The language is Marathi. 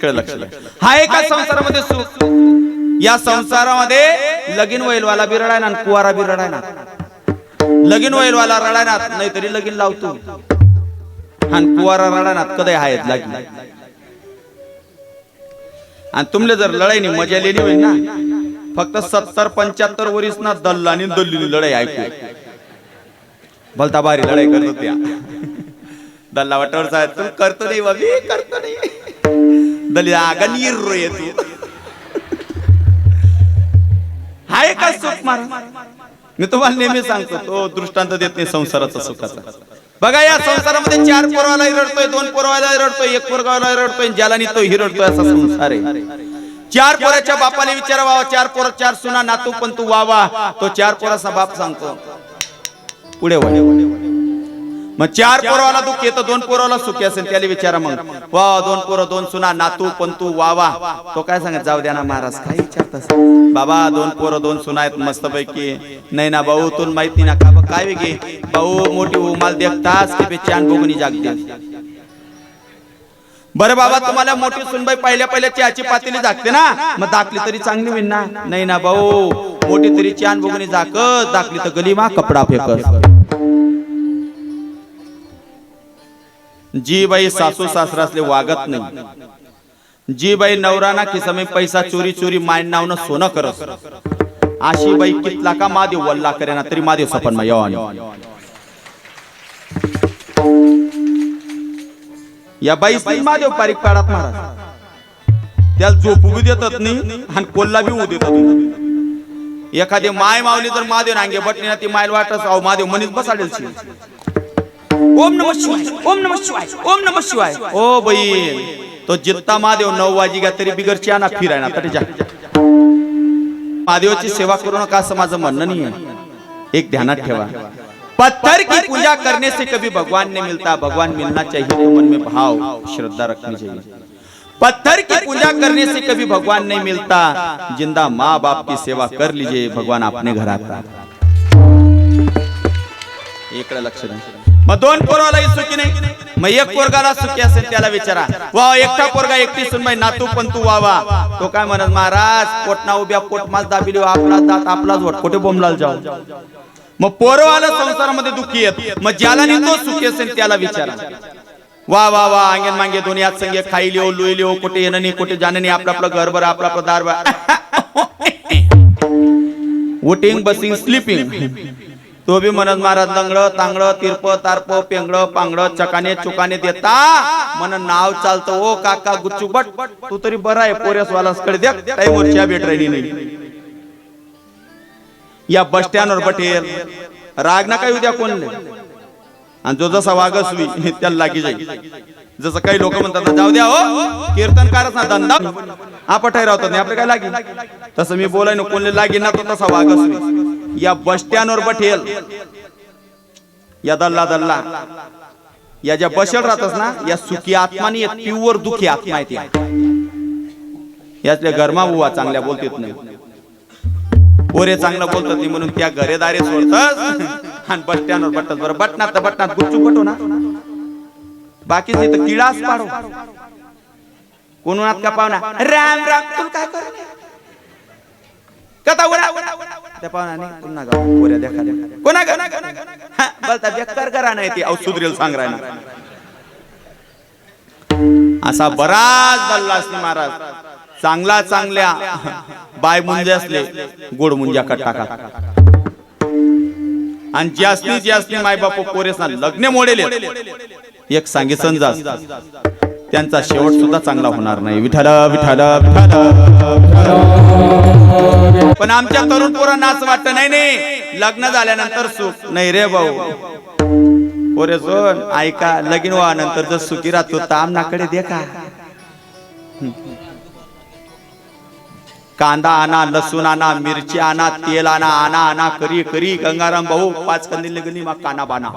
हा एका संसारामध्ये सुख या संसारामध्ये लगीन वैलवाला बी रडायना आणि कुवारा बी रडायना लगीन वैलवाला रडायना नाही तरी लगीन लावतो. आणि कुवारा रडायना कधी आहेत लगीन? आणि तुमले जर लढाईनी मजा लिहिली होईल ना फक्त सत्तर पंच्याहत्तर वरीस ना दल्लानी दल्लीनी लढाई ऐकू भलता भारी लढाई करत होत्या. दल्ला वाटावर साहेब तू करतो नाही बाबी करतो नाही. दलित आगा येतो हाय का सुख महाराज मी तुम्हाला नेहमी सांगतो तो दृष्टांत देत नाही संसाराचा सुखाचा. बघा या संसारामध्ये चार पोरवाला रडतोय दोन पोरवाला रडतोय एक पोरगावाला रडतोय ज्याला नाही ही रडतोय असा संसार आहे. चार पोराच्या बापाने विचारा बाबा चार पोर चार सुना नातू पण तू वावा. तो चार पोराचा बाप सांगतो. पुढे वाढे. मग चार पोराला दुःख येतं दोन पोराला सुखी असेल त्याला विचारा मग. वा दोन पोरं दोन सुना नातू पण तू वावा. तो काय सांगत जाऊ द्या ना महाराज काय विचारतास बाबा दोन पोरं दोन सुना आहेत मस्त पैकी नाही ना भाऊ तुला माहिती ना का काय वेगळी? भाऊ मोठी उमाल देखतास की बेचान बघून जागते. बरं बाबा तुम्हाला मोठी सुनबाई पहिल्या पहिल्या चहाची पातेली जागते ना? मग दाखली तरी चांगली होईल ना? नाही ना भाऊ मोठी तरी चान बघून झाकत दाखली तर गलीमा कपडा फेकत. जी बाई सासू सासरासले वागत नाही. जी बाई नवराना खिसमे पैसा चोरी चोरी मायन नावनं सोनं करत. अशी बाई कितला का महादेव वल्ला करेना तरी महादेव सपन मा यवानी या बाई महादेव पारिक पाडात महाराज त्याला झोपू उभी देतात नाही आणि कोल्हा बी होऊ देतात एखादी माय मावली तर महादेव नांगे बटणी ती मायल वाटस अहो महादेव मनीच बसाडेल ओम नम शिवाय ओम नम शिवाय ओम नम शिवाय। ओ भाई तो जित्ता महादेव नऊ वाजी घ्या तरी बिगरची चियाना फिरायना तरी जा. महादेवाची सेवा करू नका असं माझं म्हणणं नाही एक ध्यानात ठेवा. पत्थर की पूजा करने से कभी भगवान नहीं मिलता भगवान मिलना चाहिए तो मन में भाव श्रद्धा रखनी चाहिए पत्थर की पूजा करने से कभी भगवान नहीं मिलता जिंदा माँ बाप की सेवा कर लीजिए भगवान अपने घर आता इकडे लक्ष द्या. मग दोन पोरालाही सुखी नाही. मग एक पोरगाला सुखी असेल त्याला विचारा. वा एकटा पोरगा एकटी सुनबाई नातू पण तू वावा. तो काय म्हणत महाराज पोटना उभ्या पोट मास दाबिली आपला दात आपलाच वट कुठे बोमलाल जाऊ? मग पोरवाला संसारामध्ये दुःखी येत मग ज्याला तो सुखी असेल त्याला विचारा. वा वा वा अंगेन मांगे दोन्ही आज संगे खाई लिओ लुई लिओ कुठे येणं नाही कुठे जाणं नाही आपलं आपलं घर बरं आपलं आपलं दार वोटिंग बसिंग स्लिपिंग तो बी म्हणत महाराज लंगड तांगड तिरप तारप पेंगड पांगड चकाने चुकाने देता. मन नाव चालतं ओ काका गुच्चू बट. तू तरी बरा आहे पोऱ्यास वालासकडे द्या टाईमवर भेट राहिली नाही. या बस स्टँडवर बटेल. राग ना काय उद्या कोण आणि जो जसा वागसवी त्याला लागी जाईल. जसं काही लोक म्हणतात जाऊ द्या हो कीर्तनकारच ना धंदा. आपटाय राहतात नाही आपले काय लागी? तसं मी बोलाय ना कोणले लागी ना तो तसा वागसवी या बस स्टँडवर या दल्ला दल्ला. या ज्या बसेल राहतस ना या सुखी आत्मानी एक प्युअर दुखी आत्मा आहे ती यातल्या गरमा बुवा चांगल्या बोलतात नाही पोरे चांगलं बोलतात नाही म्हणून त्या घरेदारे सोडतात. आणि बस बट्टत बरं बटनात तर बटनात गुपचूप बटो ना। बाकीचे तर किडाच पाडो। कोणात का पाहुणा राम राम तू काय कर? कथा उरा त्या पाहुणाने पुन्हा गा पोऱ्या देखा देखा कोणा गा बोलता बेकार करा नाही ती औ सुधरेल सांग राहणार असा बराच बल्ला असते महाराज चांगला चांगल्या बाय मुंजे असले गोड मुंजा कट टाका आणि जास्ती जास्ती माय बाप लग्न मोडेल एक सांगे समजा त्यांचा शेवट सुद्धा चांगला होणार नाही. विठाल विठाल पण आमच्या तरुण पोरा नाच वाटत नाही नाही लग्न झाल्यानंतर सुख नाही रे भाऊ. पोरे सोन ऐका लगीन व्हा नंतर जर सुखी राहतो तर आमनाकडे दे का? कांदा आणा लसूण आणा मिरची आणा तेल आणा आणा आणा करी करी गंगाराम भाऊ पाच कंदील गणी मग काना बाना.